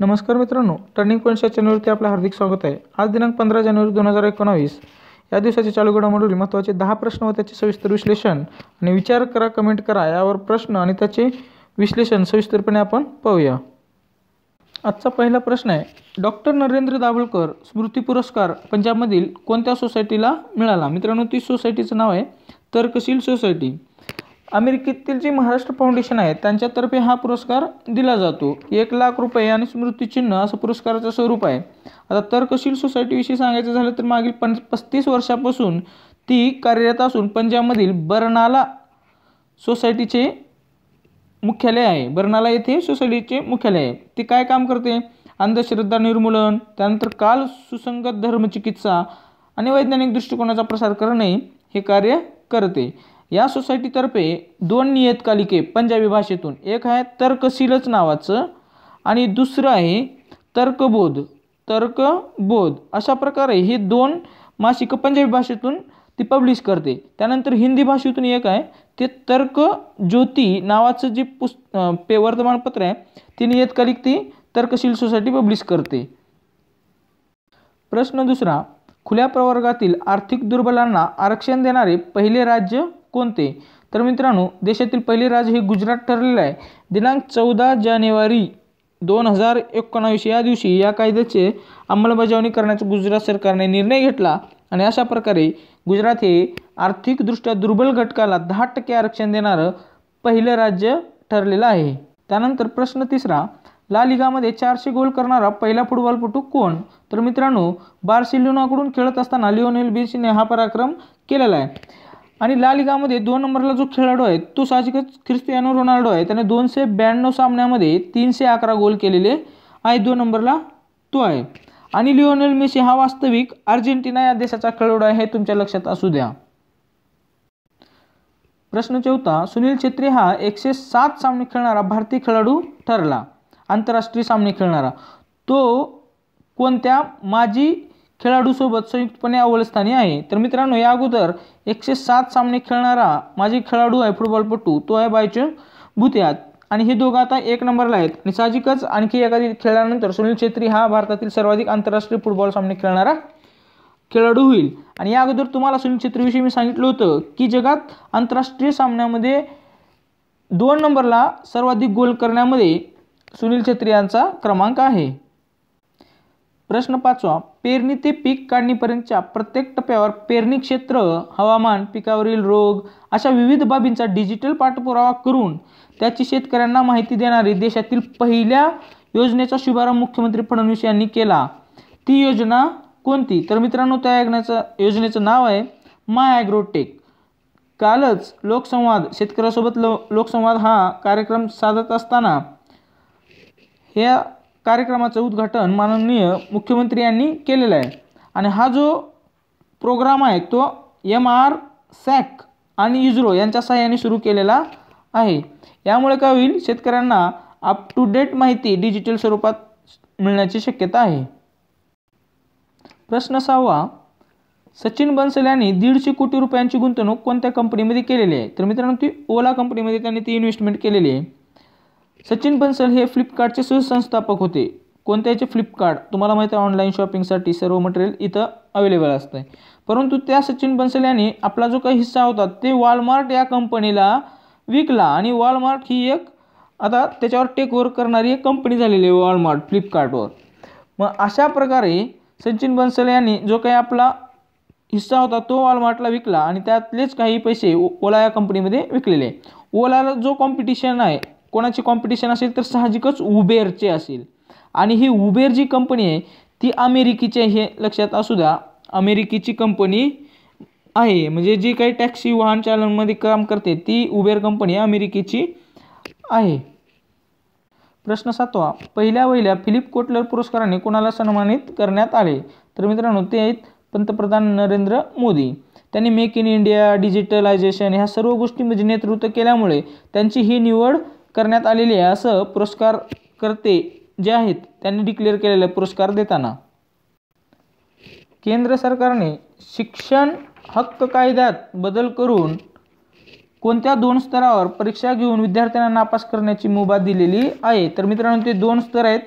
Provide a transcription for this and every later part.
नमस्कार मित्रांनो टर्निंग पॉईंटच्या चॅनलवरती आपलं हार्दिक स्वागत आहे. आज दिनांक पंधरा जानेवारी दोन हजार एकोणावीस. या दिवसाचे चालू घडामोडी महत्त्वाचे दहा प्रश्न व त्याचे सविस्तर विश्लेषण. आणि विचार करा कमेंट करा यावर प्रश्न आणि त्याचे विश्लेषण सविस्तरपणे आपण पाहूया. आजचा पहिला प्रश्न आहे डॉक्टर नरेंद्र दाभोळकर स्मृती पुरस्कार पंजाबमधील कोणत्या सोसायटीला मिळाला? मित्रांनो ती सोसायटीचं नाव आहे तर्कशील सोसायटी. अमेरिकेतील जे महाराष्ट्र फाउंडेशन आहे त्यांच्यातर्फे हा पुरस्कार दिला जातो. एक लाख रुपये आणि स्मृतिचिन्ह असं पुरस्काराचं स्वरूप आहे. आता तर्कशील सोसायटीविषयी सांगायचं झालं तर मागील पं पस्तीस वर्षापासून ती कार्यरत असून पंजाबमधील बर्नाला सोसायटीचे मुख्यालय आहे. बर्नाला येथे सोसायटीचे मुख्यालय आहे. ती काय काम करते? अंधश्रद्धा निर्मूलन त्यानंतर काल सुसंगत धर्मचिकित्सा आणि वैज्ञानिक दृष्टिकोनाचा प्रसार करणे हे कार्य करते. या सोसायटीतर्फे दोन नियतकालिके पंजाबी भाषेतून. एक आहे तर्कशीलच नावाचं आणि दुसरं आहे तर्कबोध. तर्कबोध. अशा प्रकारे हे दोन मासिकं पंजाबी भाषेतून ती पब्लिश करते. त्यानंतर हिंदी भाषेतून एक आहे ते तर्क ज्योती नावाचं जे पुस् पे वर्तमानपत्र आहे ते नियतकालिक ती तर्कशील सोसायटी पब्लिश करते. प्रश्न दुसरा खुल्या प्रवर्गातील आर्थिक दुर्बलांना आरक्षण देणारे पहिले राज्य कोणते? तर मित्रांनो देशातील पहिले राज्य हे गुजरात ठरलेलं आहे. दिनांक चौदा जानेवारी दोन हजार एकोणावीस या दिवशी या कायद्याचे अंमलबजावणी करण्याचा गुजरात सरकारने निर्णय घेतला आणि अशा प्रकारे गुजरात हे आर्थिकदृष्ट्या दुर्बल घटकाला दहा टक्के आरक्षण देणारं पहिलं राज्य ठरलेलं आहे. त्यानंतर प्रश्न तिसरा ला लिगामध्ये चारशे गोल करणारा पहिला फुटबॉलपटू कोण? तर मित्रांनो बार्सिलोनाकडून खेळत असताना लिओनेल बेसीने हा पराक्रम केलेला आहे. आणि ला लिगामध्ये दोन नंबरला जो खेळाडू आहे तो साहजिकच ख्रिस्तियानो रोनाल्डो आहे. त्याने दोनशे ब्याण्णव सामन्यामध्ये तीनशे अकरा गोल केलेले आहे. दोन नंबरला तो आहे. आणि लिओनेल मेसी हा वास्तविक अर्जेंटिना या देशाचा खेळाडू आहे हे तुमच्या लक्षात असू द्या. प्रश्न चौथा सुनील छेत्री हा एकशे सात सामने खेळणारा भारतीय खेळाडू ठरला. आंतरराष्ट्रीय सामने खेळणारा. तो कोणत्या माजी खेळाडूसोबत संयुक्तपणे अव्वलस्थानी आहे. तर मित्रांनो या अगोदर एकशे सात सामने खेळणारा माझी खेळाडू आहे फुटबॉलपटू तो आहे बायचंग भुतियात. आणि हे दोघं आता एक नंबरला आहेत. आणि साहजिकच आणखी एखादी खेळल्यानंतर सुनील छेत्री हा भारतातील सर्वाधिक आंतरराष्ट्रीय फुटबॉल सामने खेळणारा खेळाडू होईल. आणि या अगोदर तुम्हाला सुनील छेत्रीविषयी मी सांगितलं होतं की जगात आंतरराष्ट्रीय सामन्यामध्ये दोन नंबरला सर्वाधिक गोल करण्यामध्ये सुनील छेत्री यांचा क्रमांक आहे. प्रश्न पाचवा पेरणी ते पीक काढणीपर्यंतच्या प्रत्येक टप्प्यावर पेरणी क्षेत्र हवामान पिकावरील रोग अशा विविध बाबींचा डिजिटल पाठपुरावा करून त्याची शेतकऱ्यांना माहिती देणारी देशातील पहिल्या योजनेचा शुभारंभ मुख्यमंत्री फडणवीस यांनी केला. ती योजना कोणती? तर मित्रांनो त्या योजनेचं योजनेचं नाव आहे माय ॲग्रोटेक कालच लोकसंवाद शेतकऱ्यासोबत लो लोकसंवाद हा कार्यक्रम साधत असताना ह्या कार्यक्रमाचं उद्घाटन माननीय मुख्यमंत्री यांनी केलेलं आहे. आणि हा जो प्रोग्राम आहे तो एम आर सॅक आणि इस्रो यांच्या सहाय्याने सुरू केलेला आहे. यामुळे काय होईल शेतकऱ्यांना अप टू डेट माहिती डिजिटल स्वरूपात मिळण्याची शक्यता आहे. प्रश्न सहावा सचिन बन्सल यांनी दीडशे कोटी रुपयांची गुंतवणूक कोणत्या कंपनीमध्ये केलेली आहे? तर मित्रांनो ती ओला कंपनीमध्ये त्यांनी ती इन्व्हेस्टमेंट केलेली आहे. सचिन बन्सल हे फ्लिपकार्टचे सहसंस्थापक होते. कोणत्याचे फ्लिपकार्ट? तुम्हाला माहिती आहे ऑनलाईन शॉपिंगसाठी सर्व मटेरियल इथं अवेलेबल असतं आहे परंतु त्या सचिन बन्सल यांनी आपला जो काही हिस्सा होता ते वॉलमार्ट या कंपनीला विकला. आणि वॉलमार्ट ही एक आता त्याच्यावर टेक ओव्हर करणारी एक कंपनी झालेली आहे वॉलमार्ट फ्लिपकार्टवर मग अशा प्रकारे सचिन बन्सल यांनी जो काही आपला हिस्सा होता तो वॉलमार्टला विकला. आणि त्यातलेच काही पैसे ओला या कंपनीमध्ये विकलेले. ओलाला जो कॉम्पिटिशन आहे कोणाची कॉम्पिटिशन असेल तर साहजिकच उबेरचे असेल. आणि ही उबेर जी कंपनी आहे ती अमेरिकेची हे लक्षात असू द्या. अमेरिकेची कंपनी आहे. म्हणजे जी काही टॅक्सी वाहन चालनमध्ये काम करते ती उबेर कंपनी अमेरिकेची आहे. प्रश्न सातवा. पहिल्या वहिल्या फिलिप कोटलर पुरस्काराने कोणाला सन्मानित करण्यात आले? तर मित्रांनो ते आहेत पंतप्रधान नरेंद्र मोदी. त्यांनी मेक इन इंडिया डिजिटलायझेशन ह्या सर्व गोष्टींमध्ये म्हणजे नेतृत्व केल्यामुळे त्यांची ही निवड करण्यात आलेली आहे. असं पुरस्कार करते जे आहेत त्यांनी डिक्लेअर केलेले पुरस्कार देताना. केंद्र सरकारने शिक्षण हक्क कायद्यात बदल करून कोणत्या दोन स्तरावर परीक्षा घेऊन विद्यार्थ्यांना नापास करण्याची मुभा दिलेली आहे? तर मित्रांनो ते दोन स्तर आहेत.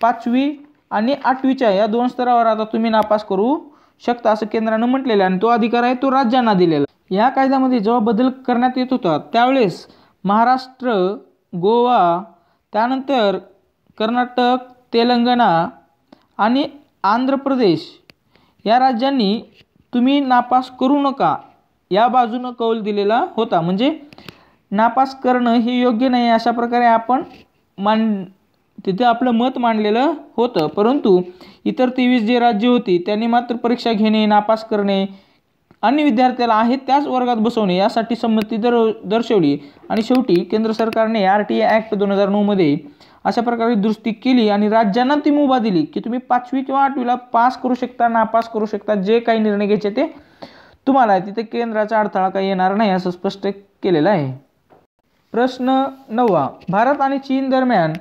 पाचवी आणि आठवीच्या या दोन स्तरावर आता तुम्ही नापास करू शकता असं केंद्रानं म्हटलेलं आहे. आणि तो अधिकार आहे तो राज्यांना दिलेला या कायद्यामध्ये जेव्हा बदल करण्यात येत होता त्यावेळेस महाराष्ट्र गोवा त्यानंतर कर्नाटक तेलंगणा आणि आंध्र प्रदेश. या राज्यांनी तुम्ही नापास करू नका. या बाजूनं कौल दिलेला होता. म्हणजे नापास करणं हे योग्य नाही अशा प्रकारे आपण मान तिथे आपलं मत मांडलेलं होतं. परंतु इतर तेवीस जे राज्य होती त्यांनी मात्र परीक्षा घेणे नापास करणे अन्य विद्यार्थ्याला आहे त्याच वर्गात बसवणे यासाठी संमती दर दर्शवली. आणि शेवटी केंद्र सरकारने आर टी ॲक्ट दोन हजार नऊमध्ये अशा प्रकारे दुरुस्ती केली आणि राज्यांना ती मुभा दिली की तुम्ही पाचवी किंवा आठवीला पास करू शकता नापास करू शकता जे काही निर्णय घ्यायचे ते तुम्हाला तिथे केंद्राचा अडथळा काही येणार नाही असं स्पष्ट केलेलं आहे. प्रश्न नववा. भारत आणि चीन दरम्यान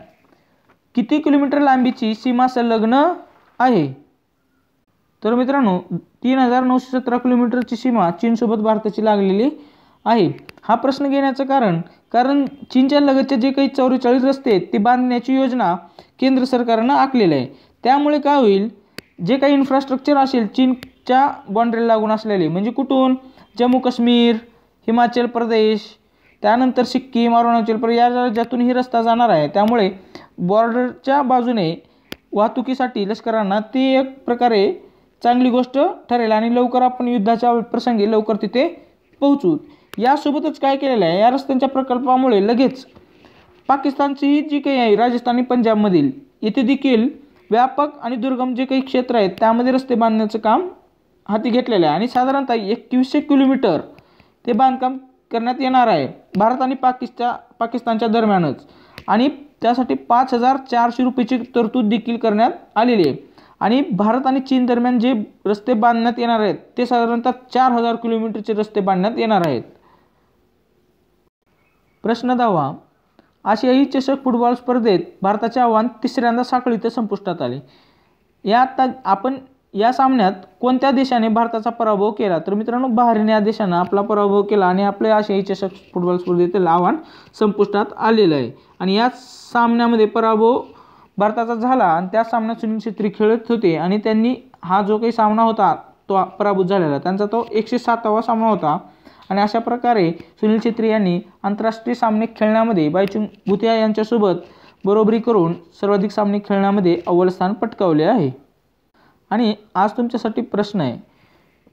किती किलोमीटर लांबीची सीमा संलग्न आहे? तर मित्रांनो तीन हजार नऊशे सतरा किलोमीटरची सीमा चीनसोबत भारताची लागलेली आहे. हा प्रश्न घेण्याचं कारण कारण चीनच्या लगतचे जे काही चौवेचाळीस रस्ते आहेत ते बांधण्याची योजना केंद्र सरकारनं आखलेलं आहे. त्यामुळे काय होईल? जे काही इन्फ्रास्ट्रक्चर असेल चीनच्या बाँड्रीला लागून असलेले म्हणजे कुठून? जम्मू काश्मीर हिमाचल प्रदेश त्यानंतर सिक्कीम अरुणाचल प्रदेश या राज्यातून ही रस्ता जाणार आहे. त्यामुळे बॉर्डरच्या बाजूने वाहतुकीसाठी लष्करांना ती एक प्रकारे चांगली गोष्ट ठरेल आणि लवकर आपण युद्धाच्या प्रसंगी लवकर तिथे पोहोचू. यासोबतच काय केलेलं आहे? या रस्त्यांच्या प्रकल्पामुळे लगेच पाकिस्तानची जी काही आहे राजस्थान आणि पंजाबमधील येथे देखील व्यापक आणि दुर्गम जे काही क्षेत्र आहेत त्यामध्ये रस्ते बांधण्याचं काम हाती घेतलेलं आहे. आणि साधारणतः एकवीसशे किलोमीटर ते बांधकाम करण्यात येणार आहे भारत आणि पाकिस्ता पाकिस्तानच्या दरम्यानच. आणि त्यासाठी पाच हजार चारशे रुपयेची तरतूद देखील करण्यात आलेली आहे. आणि भारत आणि चीन दरम्यान जे रस्ते बांधण्यात येणार आहेत ते साधारणतः चार हजार किलोमीटरचे रस्ते बांधण्यात येणार आहेत. प्रश्न दहावा आशियाई चषक फुटबॉल स्पर्धेत भारताचे आव्हान तिसऱ्यांदा साखळीत संपुष्टात आले. या आता आपण या सामन्यात कोणत्या देशाने भारताचा पराभव केला? तर मित्रांनो बहारीन या देशानं आपला पराभव केला आणि आपले आशियाई चषक फुटबॉल स्पर्धेतील आव्हान संपुष्टात आलेलं आहे. आणि या सामन्यामध्ये पराभव भारताचा झाला आणि त्या सामन्यात सुनील छेत्री खेळत होते आणि त्यांनी हा जो काही सामना होता तो पराभूत झालेला. त्यांचा तो एकशे सातावा सामना होता. आणि अशा प्रकारे सुनील छेत्री यांनी आंतरराष्ट्रीय सामने खेळण्यामध्ये बायचुंग भुतिया यांच्यासोबत बरोबरी करून सर्वाधिक सामने खेळण्यामध्ये अव्वल स्थान पटकावले आहे. आणि आज तुमच्यासाठी प्रश्न आहे.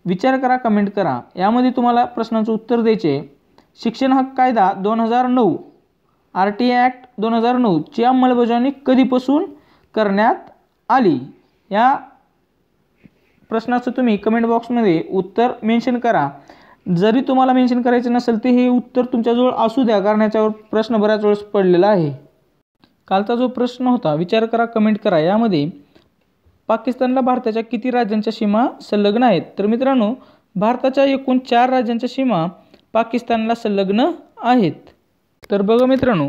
विचार करा कमेंट करा. यामध्ये तुम्हाला प्रश्नाचं उत्तर द्यायचे शिक्षण हक्क कायदा दोन हजार नऊ आर टी ॲक्ट दोन हजार नऊची अंमलबजावणी कधीपासून करण्यात आली? या प्रश्नाचं तुम्ही कमेंट बॉक्समध्ये उत्तर मेन्शन करा. जरी तुम्हाला मेन्शन करायचं नसेल तर हे उत्तर तुमच्याजवळ असू द्या कारण याच्यावर प्रश्न बऱ्याच वेळेस पडलेला आहे. कालचा जो प्रश्न होता विचार करा कमेंट करा. यामध्ये पाकिस्तानला भारताच्या किती राज्यांच्या सीमा संलग्न आहेत? तर मित्रांनो भारताच्या एकूण चार राज्यांच्या सीमा पाकिस्तानला संलग्न आहेत. तर बघा मित्रांनो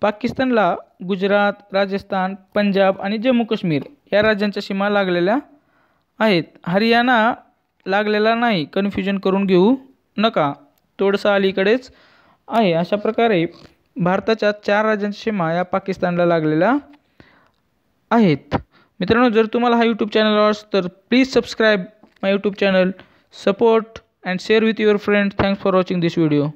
पाकिस्तानला गुजरात राजस्थान पंजाब आणि जम्मू काश्मीर या राज्यांच्या सीमा लागलेल्या आहेत. हरियाणा लागलेला नाही. कन्फ्युजन करून घेऊ नका. थोडंसं अलीकडेच आहे. अशा प्रकारे भारताच्या चार राज्यांच्या सीमा या पाकिस्तानला लागलेल्या आहेत. मित्रांनो जर तुम्हाला हा यूट्यूब चॅनल आवडस तर please subscribe my YouTube channel support and share with your friends thanks for watching this video